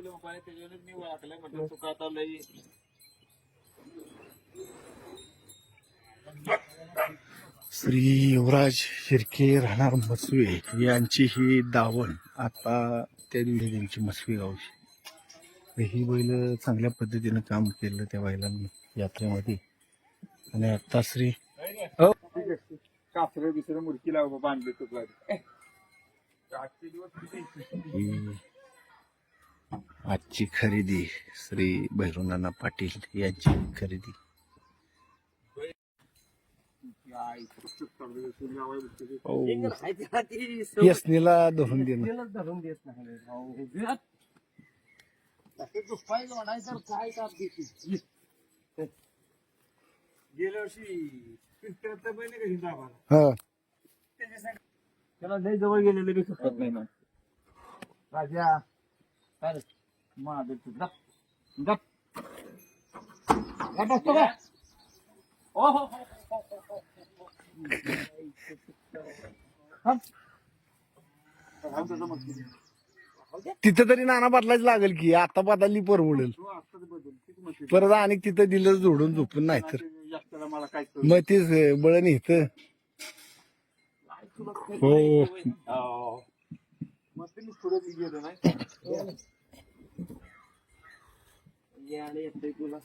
पहिलं पाणी त्याच्यावरच मी वाकलं म्हटलं चुका आता लई श्री युवराज शिर्के राहणार मसवे यांची ही दावण आता त्या दिवशी त्यांची मसवे गावची. ही बैल चांगल्या पद्धतीनं काम केलं त्या बैलांनी यात्रेमध्ये. आणि आता श्री हो. कासरं बिसरं मुडकी लाव बांधले चुकला आजचे दिवस किती? ही आजची खरेदी श्री भैरवनाना पाटील यांची खरेदी. हो. यसनीला धरून देणं. धरून देत नाही गेल्या वर्षी हा. त्याला लय जवळ गेलेले बी नाही ना. राजा. बसतो का? ओ हो हो, तिथं तरी नाना बदलायच लागेल की आता बदलली परवडेल परत आणि तिथं दिलं जोडून झोपून नाही तर. जास्तला मला काय मग तेच बळण इथं. हो. मस्त मी पुढे गेलो येतंय तुला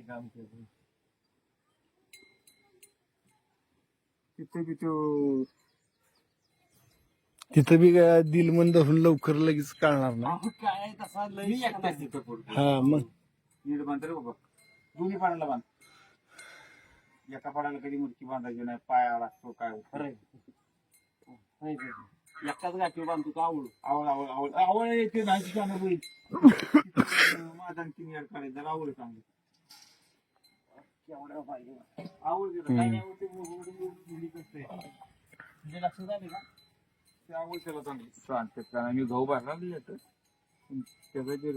काम केलं तिथे बी तो तिथं बी काय दिल मन धरून लवकर लगेच कळणार ना काय तसा एकटाच तिथं हा मग. नीट बांध रे बाबा दोन्ही पाण्याला बांध. एका पाण्याला कधी मुडकी बांधायची नाही पायावर लागतो काय? खरं ते. एकाच गाठी बांधतो का आवड आवड आवड आवड आवड येते नाही होईल माझा तीन यार करायचं जरा आवड पाहिजे आवड. काय आवड ते का? ते आवड त्याला चांगली. सांगतात कारण मी गहू भरला त्याचं जे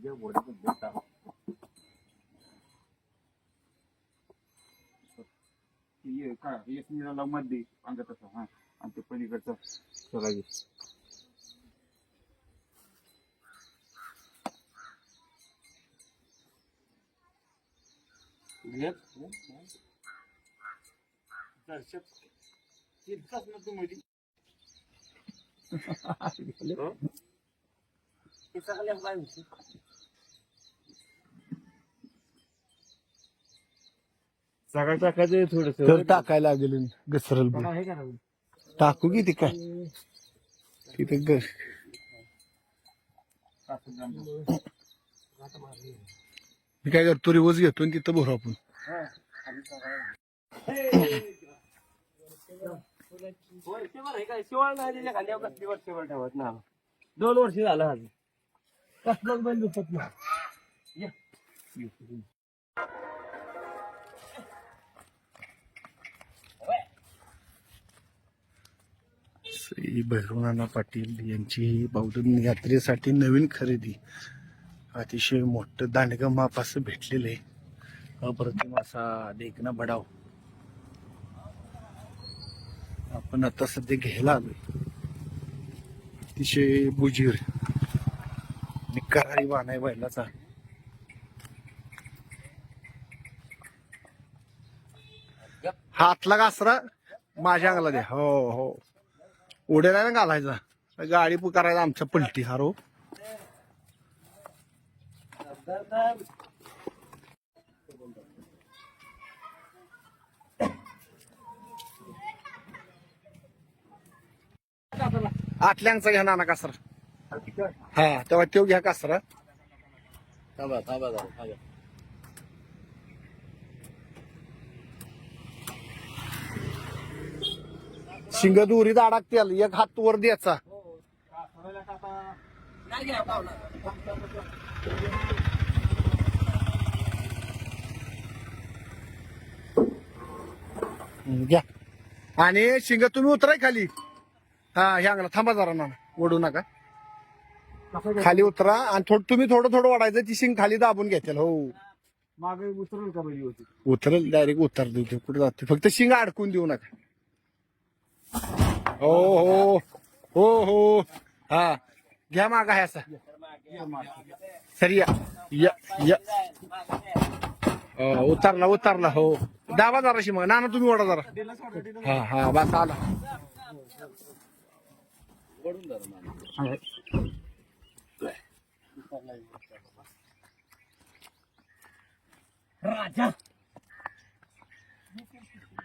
रे तुझ्या वडील ये काय एक मिळाला मध्ये अंगात असं हा आणि ते पलीकडचं चला घे दर्शक तिरकाच ना तू मध्ये ते सगळ्या पाहिजे सगळं टाकायचं थोडस. टाकायला लागेल घसरल बघ. आहे का राहुल? टाकू की ते काय? तिथे ग मी काय करतो रिवर्स घेतो आणि तिथं भरू आपण. वर्षभर आहे काय शिवाळ नाही दिल्या खांद्यावर कसली वर्षभर ठेवत ना? दोन वर्ष झालं आज कसलंच बैल दुखत नाही श्री भैरवनाना पाटील यांची ही बौद्ध यात्रेसाठी नवीन खरेदी. अतिशय मोठं दांडगं माप असं भेटलेलं. आहे अप्रतिम असा देखना बडाव आपण आता सध्या घ्यायला आलोय. अतिशय बुजीर. करारी वाण आहे बैलाचा. हातला कासरा माझ्या अंगाला द्या हो हो. उड्याला ना घालायचा. गाडी पुकारायचा आमच्या पलटी हारो आतल्यांचा घ्या नाना कासरा. हा तेव्हा तो घ्या कासरा. थांबा थांबा थांबा. शिंग दुरीत अडकतील एक हात वर द्यायचा. घ्या. आणि शिंग तुम्ही उतराय खाली. हा ह्या अंगला थांबा जरा ना ओढू नका. खाली उतरा आणि थोडं तुम्ही थोडं थोडं वाढायचं ती शिंग खाली दाबून घेतील हो. मागे उतरेल का होती? उतरल डायरेक्ट उतर देऊ कुठे जाते फक्त शिंग अडकून देऊ नका. हो हो हो हो हा घ्या मागा ह्या असा सर या या या हो, उतरला उतरला हो दाबा जरा शिंग ना ना तुम्ही ओढा जरा हा हा बस आला राजा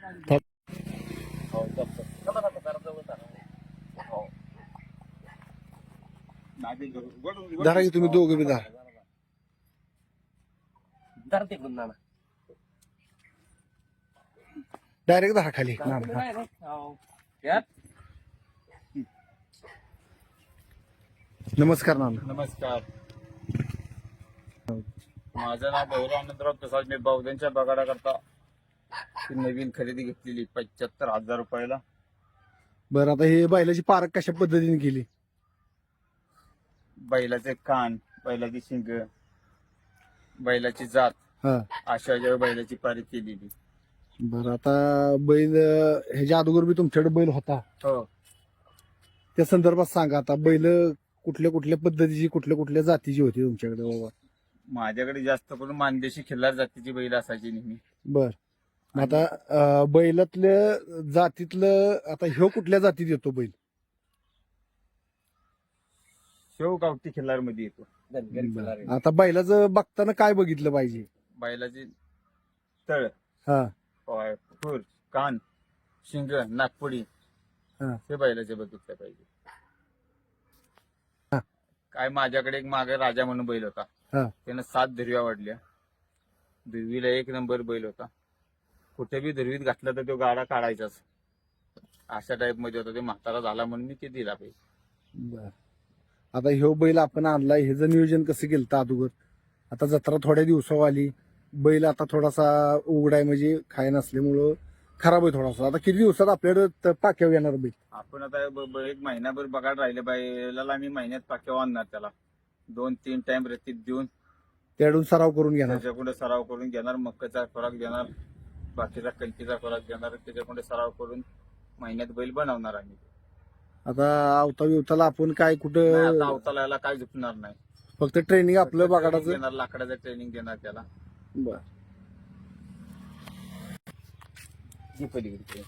मागे धरू. की तुम्ही दोघं बी धरा धर तिकडून नाना डायरेक्ट धरा खाली? हो. नमस्कार नाना नमस्कार माझं नाव गौरव आनंदराव प्रसाद मी बावधनच्या बगाडा करता नवीन खरेदी घेतलेली पंच्याहत्तर हजार रुपयाला. बरं आता हे बैलाची पारख कशा पद्धतीने केली? बैलाचे कान बैलाची शिंग बैलाची जात हा. अशा ज्या बैलाची पारी केलेली. बरं आता बैल अं, ह्याच्या अगोदर बी तुमच्याकडे बैल होता. हो. त्या संदर्भात सांगा आता बैल कुठल्या कुठल्या पद्धतीची कुठल्या कुठल्या जातीची होती तुमच्याकडे बाबा? माझ्याकडे जास्त करून मानदेशी खिल्लार जातीची बैल असायची नेहमी. बर. मग आता अं, बैलातल्या जातीतलं आता ह्यो कुठल्या जातीत येतो बैल? शेव गावठी खिल्लारमध्ये येतो धनगर. आता बैलाचं बघताना काय बघितलं पाहिजे? बैलाची तळ. हा. पाय, खुर कान शिंग नागपुडी. हा. हे बैलाचे बघितलं पाहिजे. हा. काय माझ्याकडे एक मागे राजा म्हणून बैल होता. हा. त्यानं सात धुरव्या वाढल्या. धुरवीला एक नंबर बैल होता. कुठे बी धुरवीत घातला तर तो गाडा काढायचाच. अशा टाईपमध्ये होता. ते म्हातारा झाला म्हणून मी ते दिला पाहिजे बर. आता ह्यो बैल आपण आणलाय ह्याचं नियोजन कसं केलं होतं अगोदर? आता जत्रा थोड्या दिवसावर आली. बैल आता थोडासा उघडाय म्हणजे खाय नसल्यामुळं खराब आहे थोडासा. आता किती दिवसात आपल्याकडे त- पाक्यावर येणार बैल? आपण आता ब- ब- एक महिनाभर बघायला राहिले बैलाला मी महिन्यात पाक्यावर आणणार त्याला. दोन तीन टाइम रतीत देऊन. त्याकडून सराव करून घेणार. त्याच्याकडे सराव करून घेणार मक्काचा खोराक देणार. बाकीचा कणकीचा खोराक देणार त्याच्याकडे सराव करून महिन्यात बैल बनवणार आम्ही. आता आवता बिवताला आपण काय नाही, कुठं आता अवताला काय झुकणार नाही. फक्त ट्रेनिंग आपलं बघाडाचं. देणार लाकडाचं ट्रेनिंग देणार त्याला. बर. जी पलीकडे